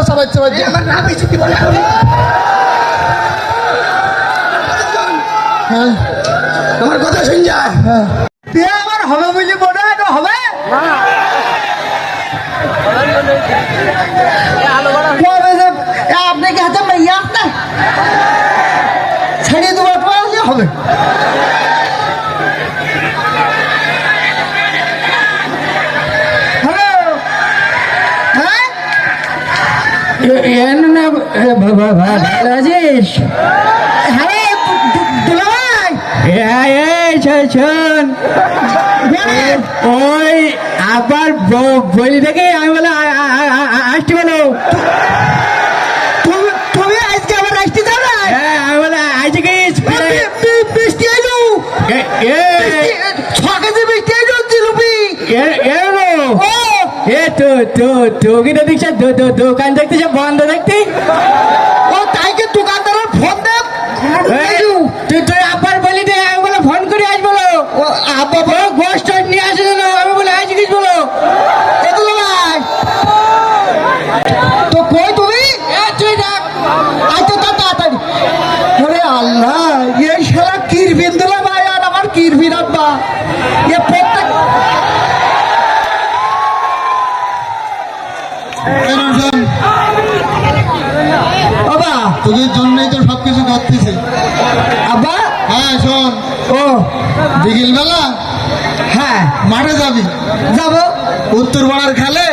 আমার কি বলে হ্যাঁ। আমার কথা শুন যা। হ্যাঁ। বিয়ে আমার হবে বুঝলি মনে হয় হবে? আপনি কি হাতে মাইয়া আপনার ছেড়ে দেওয়ার পর হবে। আছিস হ্যাঁ দুলাভাই এই শোন ওই আবার বলি দেখে আমি বলে আসতে বলো তুমি তুমি আজকে আবার আসতে যাও না হ্যাঁ আমি বলে আজকে কি বি- বি- বৃষ্টি আইলো ছকে যে বৃষ্টি আইলো জিলুপি ও এ তো তো তোকে তো দেখছ দোকান দেখতে বন্ধ দেখতে? ও তাই কি দোকানদারের ফোন দে? তুই তুই আবার বলি দে আমি বলে ফোন করে আসব আব্বা ও গোষ্ঠ নিয়ে আসে না আমি বলে আজ কিছু বলো এগুলো ভাই তো কই তুমি এ তুই দেখ আই তো তা তাড়াতাড়ি ওরে আল্লাহ এই শালা কিরবিন দিলে ভাই আর আমার কিরবিন আব্বা এ প্রত্যেক তোদের জন্যই তো সবকিছু করতেছে। আব্বা? হ্যাঁ শোন। ও। বিকেল বেলা হ্যাঁ। মাঠে যাবি। যাব। উত্তর পাড়ার খালে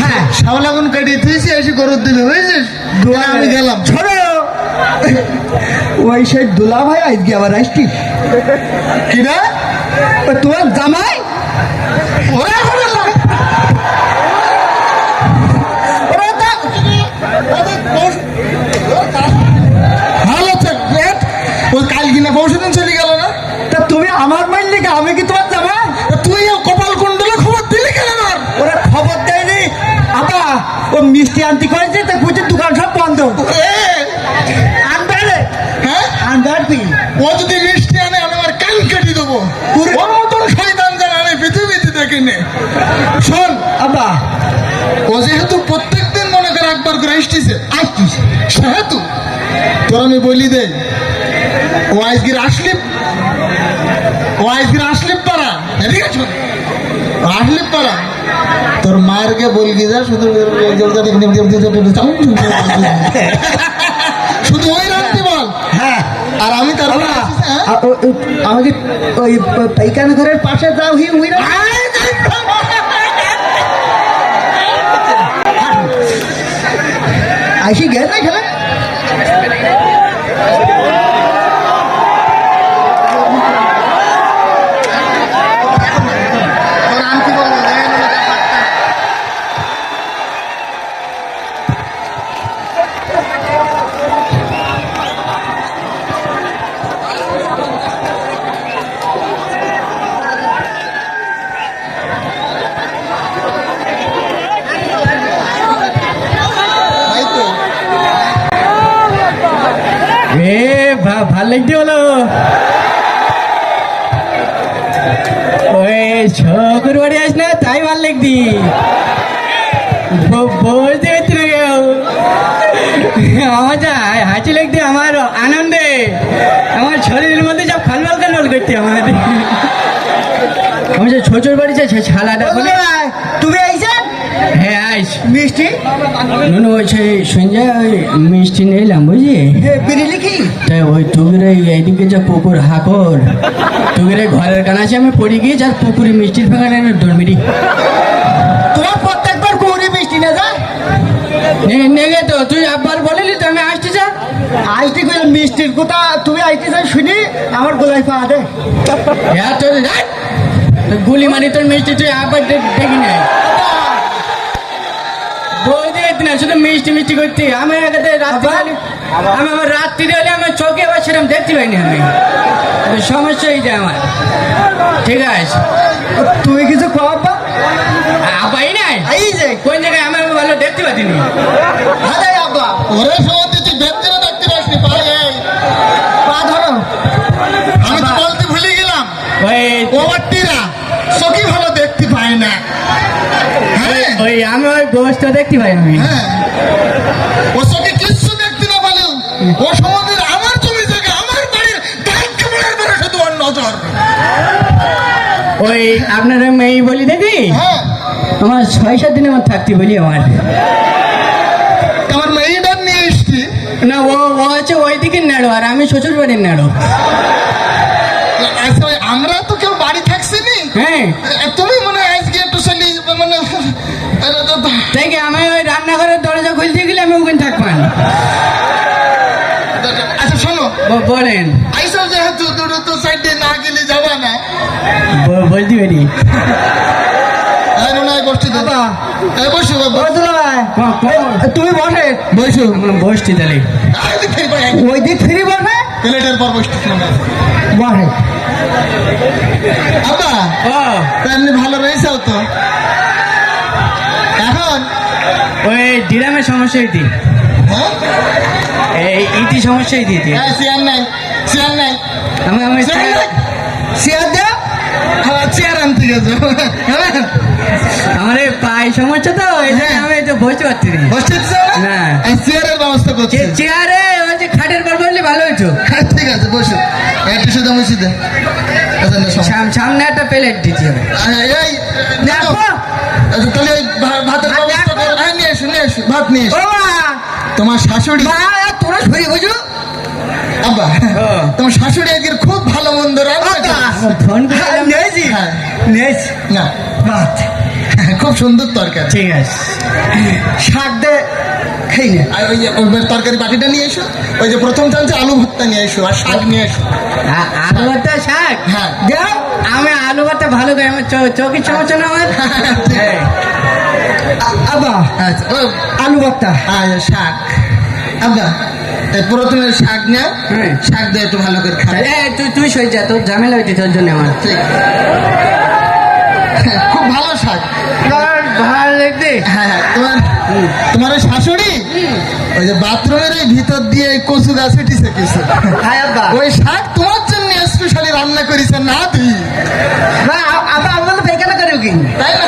হ্যাঁ। শাওলাগুন কাটিয়ে তুইছি এসে গরুর দিবে বুঝেছিস? তাহলে আমি গেলাম। ছোড়ো ওই সেই দুলা ভাই আজকে আবার আসছিস ও তোমার জামাই? আনতে করেছে তা বুঝে দোকান সব বন্ধ। এ, আনবে হ্যাঁ? আনবার তুই ও যদি মিষ্টি আনে আমি আমার কান কেটে দেবো। ওর মতন শয়তান যেন আমি পৃথিবীতে দেখিনি। শোন আবা ও যেহেতু প্রত্যেকদিন মনে করে একবার করে আসতেছে আসছিস সেহেতু। তোর আমি বলি দে ও আজকের আসলি ও আজকের আসলি পারা ঠিক আছে? আসলি পারা তোর মায়েরকে বলবি যা শুধু শুধু ওই রাখতে বল। হ্যাঁ। আর আমি তার আবা আ- ও- ও- আমাকে ওই পাইকানা ঘরের পাশে যাও হি উই আইসি গেল না খেলা ভা- ভালো লাগতে হলো ওই বাড়ি আস না তাই ভালো লাগতি বলতে পারছি না কেউ আমার যা হাসি লাগতে আমার আনন্দে। আমার শরীরের মধ্যে সব খালবাল খালবাল করতে আমার আমি যে ছোচর বাড়ি যে ছালাটা ভাই তুমি মিষ্টি? নুনু ওই সেই ওই মিষ্টি নিলাম বুঝলি? বিড়ি লিখি? তাই ওই তুগরে এইদিকে যে পুকুর হাকর তুগরে ঘরের কানাচে আমি পড়ে গিয়ে যার পুকুরে মিষ্টির ফেঁকাটা দৌড়মিটি তোমার প্রত্যেকবার গৌরী মিষ্টি না যা নেগে তো তুই আব্বার বলিলি তো আমি আসতে যা। আইতে কইলে মিষ্টির কথা তুমি আইতে চাই শুনি আমার গোলাই পা দে। হ্যাঁ তোর গুলি মারি তোর মিষ্টি তুই আব্বার দে- দেখি না বই দিয়ে না। শুধু মিষ্টি মিষ্টি করতে। আমি রাত্রি আমি আমার রাত্রি হলে আমার চোখে আবার সেরকম দেখতে পাইনি আমি। সমস্যা যে আমার। ঠিক আছে। তুমি কিছু খাওয়াবা নাই এই যে। কোন জায়গায় আমার ভালো দেখতে পাচ্ছিনি হাজাই আব্বা ওরে সমাধি তুই দেখতে না দেখতে আসনি পারে পা ধরো। আমি তো বলতে ভুলে গেলাম। ওই ওভারটিরা চোখই ভালো দেখতে পায় না। হ্যাঁ ওই আমি ওই গোষ্ঠ দেখতে পাই আমি। হ্যাঁ। কিচ্ছু দেখতে না ও আমার জমি থেকে আমার বাড়ির দায়িত্ব মনের পরে শুধু ওর নজর। ওই আপনার মেয়ে বলি দেখি? হ্যাঁ। আমার ছয় সাত দিনের মধ্যে থাকতে বলি আমার। আমার মেয়েটার নিয়ে এসছি। না ও ও হচ্ছে ওই দিকের নাড়ো আর আমি শ্বশুর বাড়ির নাড়ো। আচ্ছা আমরা তো কেউ বাড়ি থাকছি নি। হ্যাঁ। তুমি মনে হয় তাই আমি ওই রান্নাঘরের দরজা খুলতে গেলে আমি ওখানে থাকবান? আচ্ছা শোনো। বলেন। আইসো যেহেতু দুটো তো সাইডে না গেলে যাবা না। বলতে পারি। বসছি তুমি বসে। বসো। বসছি তাহলে। ওই দিক ফিরি বসে প্লেটের পর শোনো বসে। আব্বা ও। এমনি ভালো রয়েছে তো? ওই ডিরামের সমস্যা এই ইতি সমস্যা হইতি ইতি। হ্যাঁ চেয়ার নাই চেয়ার নাই। আমি আমি চেয়ার নাই? চেয়ার দে হ্যাঁ চেয়ার আনতে গেছো। হ্যাঁ। আমার পায়ে সমস্যা তো এই জন্য। আমি তো বসতে পারছি না। বসতে না। আমি চেয়ারের ব্যবস্থা করছি। চেয়ারে যে খাটের পর বললে ভালো হইতো। হ্যাঁ, ঠিক আছে বসো। একটু শুধু সমস্যা। সাম- সামনে একটা প্লেট দেখো। আচ্ছা তাহলে তোমার শাশুড়ি তোরা শুয়ে বুঝু? আব্বা তোমার শাশুড়ি একদিন খুব ভালো মন্দ হ্যাঁ না। খুব সুন্দর তরকারি। ঠিক আছে। শাক দে খেয়ে নে। আর ওই যে তরকারি বাটিটা নিয়ে এসো। ওই যে প্রথম চালছে আলু ভর্তা নিয়ে এসো আর শাক নিয়ে এসো। আলু ভর্তা শাক? হ্যাঁ। আমি আলু ভর্তা ভালো খাই আমার চোখের সমস্যা না আমার? হ্যাঁ। আবা আচ্ছা আলু আর শাক। আব্বা প্রথমে শাক নাও হ্যাঁ। শাক দিয়ে একটু ভালো করে এ, তুই তুই সই যা তোর ঝামেলা হইতে তোর জন্য আমার। ঠিক। খুব ভালো শাক। হ্যাঁ হ্যাঁ তোমার তোমার শাশুড়ি? ওই যে বাথরুমের ভিতর দিয়ে কচু গাছে টিসে কিছু। ওই শাক তোমার জন্য স্পেশালি রান্না করেছে না তুই? না করিও কি? তাই না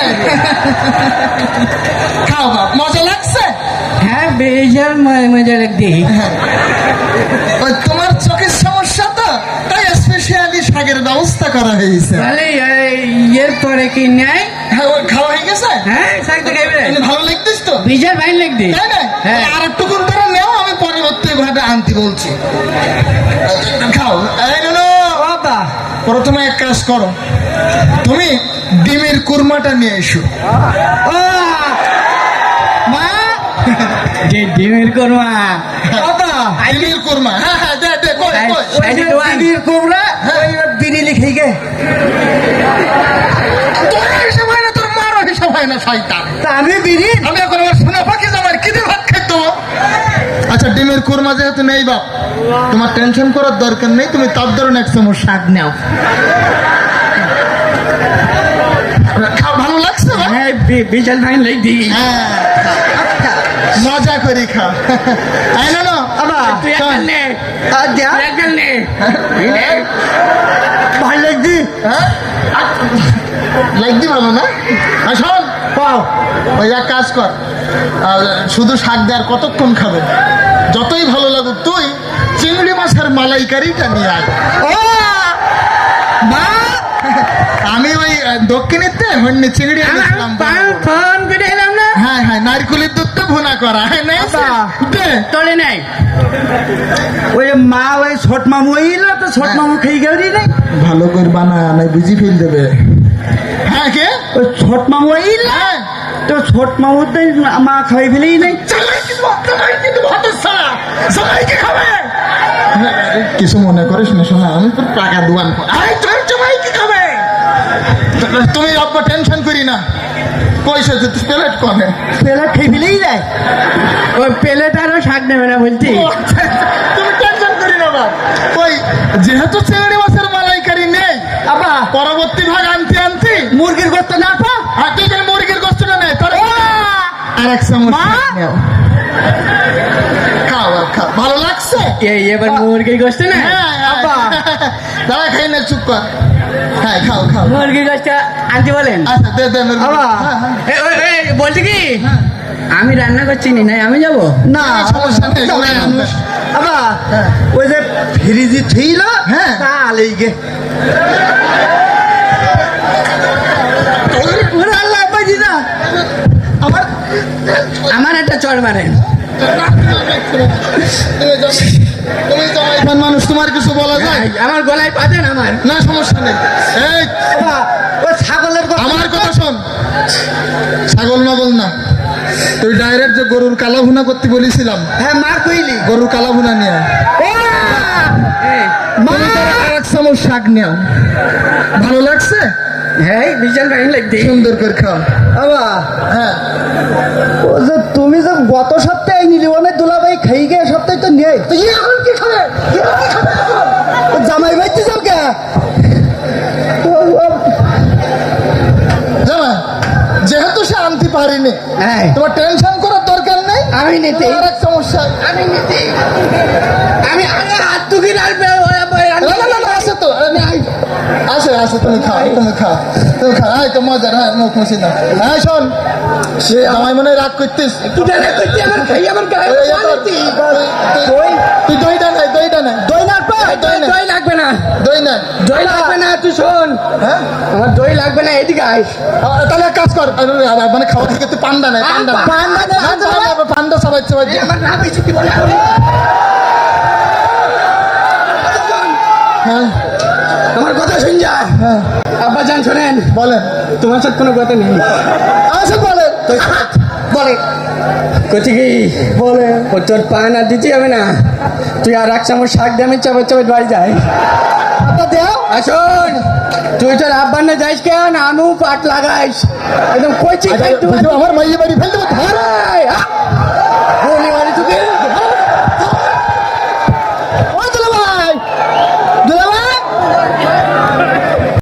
খাও বাপ মজা লাগছে? হ্যাঁ বেজার মজা লাগবে। হ্যাঁ। ওই তোমার চোখের সমস্যা তো? তাই স্পেশালি শাকের ব্যবস্থা করা হয়েছে। তাহলে এই, পরে কি নেয় খাওয়া গেছে? হ্যাঁ শাক ভালো লাগতিস তো? বেজার ভাই লাগবে। তাই না? হ্যাঁ। আর একটু করে নেও আমি পরবর্তী ভাবে আনতে বলছি। খাও। প্রথমে এক কাজ করো। তুমি ডিমের কুরমাটা নিয়ে এসো। ও মা! যে ডিমের করমা। আব্বা ডিমের কুরমা। হ্যাঁ হ্যাঁ দে দে কই কই? ওই যে ওই বিড়ি লিখে গে। তোর হিসাব হয় না তোর মারও হিসাব হয় না শয়তান। তা আমি বিড়ি? আমি এখন আমার সোনা পাখি জামার আচ্ছা ডিমের কুরমা যেহেতু নেই বাপ তোমার টেনশন করার দরকার নেই তুমি তার ধরুন এক চামচ শাক নাও। ভালো লাগছে? হ্যাঁ ভাই লাগবে হ্যাঁ মজা করি খাও। আই না না আব্বা তুই একবার নে। আর দেয়া তুই নে। এই নে। ভালো লাগছি? হ্যাঁ? ভালো না? পাও। ওই এক কাজ কর শুধু শাক দেওয়ার কতক্ষণ খাবে? যতই ভালো লাগুক তুই চিংড়ি মাছের মালাইকারিটা নিয়ে আয়। ও মা! আমি ওই দক্ষিণেতে হন্যে চিংড়ি এনেছিলাম ফোন করে এলাম না? হ্যাঁ হ্যাঁ নারকুলের দুধটা ভুনা করা হ্যাঁ নাই। তোলে নাই। ওই মা ওই ছোট মামু ইল তো ছোট মামু খেয়ে গেলি রে। ভালো করে বানা নাই বুঝি ফেল দেবে। হ্যাঁ কে? ওই ছোট মামু ইল হ্যাঁ। তো ছোট মামু তো মা খাই ফেলেই নাই। চালাই কিন্তু চালাই কিন্তু ছাড়া সবাইকে খাবে। কিছু মনে করিস না শোনা আমি তোর টাকা দোয়ান তোর খাবে। তুমি আব্বা টেনশন করি না। পয়সা তুই প্লেট কনে। পেলা খেয়ে ফেলেই যায় ওই পেলেট আরও শাক নেবে না বলছি। তুমি টেনশন করি না ওই যেহেতু চিংড়ি মাছের মালাইকারি নেই আব্বা। পরবর্তী ভাগ আনতে আনতে মুরগির গোস্ত না আর এক চামচ মা! নেও। খাও ভালো লাগছে? এই এবার মুরগির গোস্ত না? হ্যাঁ। দাঁড়া খাই না চুপ কর। হ্যাঁ খাও খাও। মুরগির গোস্ত আনতে বলেন। আচ্ছা দে দে। হ্যাঁ, হ্যাঁ। বলছি কি? আমি রান্না করছি নি? নাই আমি যাব? না সমস্যা নেই আবার ওই যে ফ্রিজি ছিল হ্যাঁ। তা আলেই গে। একটা চড় মারেন। তুমি জমাইখান মানুষ তোমার কিছু বলা যায়? আমার গলায় পাতেন আমার। না সমস্যা নেই। এই বাবা, ছাগলের আমার কথা শোন। ছাগল মাগল না। তুই ডাইরেক্ট যে গরুর কালা ভুনা করতে বলেছিলাম। হ্যাঁ মার কইলি। গরুর কালা ভুনা নিয়ে আর এক শাক নিয়ে ভালো লাগছে? হ্যাঁ বিশাল সুন্দর করে খাও। বাবা হ্যাঁ। ও যে তুমি যে গত সপ্তাহে নিলি অনেক দুলাভাই খাই গে সপ্তাহে তো নেই। তো ইয়ে এখন কি খাবে? ইয়ে জামাই বাইতে যাও কে জামা যেহেতু সে আনতে পারিনি হ্যাঁ। তোমার টেনশন করার দরকার নেই? আমি নিতে সমস্যা। আমি নিতে আমি আছে আছে তুমি খাও তুমি খাও তুমি খাও আয় তো মজার হ্যাঁ মুখ মুছি না হ্যাঁ শোন সে আমায় মনে হয় রাগ করতিস তুই দইটা নাই দইটা নাই দই না পা দই লাগবে না দই নাই দই লাগবে না তুই শোন হ্যাঁ আমার দই লাগবে না এদিকে আইস তাহলে এক কাজ কর মানে খাওয়া থেকে তুই পান্ডা নাই পান্ডা। পান্ডা হ্যাঁ, পান্ডা, পান্ডা সবাই সবাই আমার নাম কি বলে হ্যাঁ আমার শুন যা হ্যাঁ আব্বা জান শোনেন বলেন। তোমার সাথে কোনো কথা নেই। আচ্ছা বলেন বলে। করছি কি? বলে। ও তোর পান আর দিতে হবে না। তুই আর এক চামচ শাক দিয়ে আমি চাপা চাপা বাড়ি যাই। আপা দেও। আসুন তুই তোর আব্বার না যাইস কেন? আমিও পাট লাগাইস। একদম কচি আমার মাইয়ে বাড়ি ফেলতে।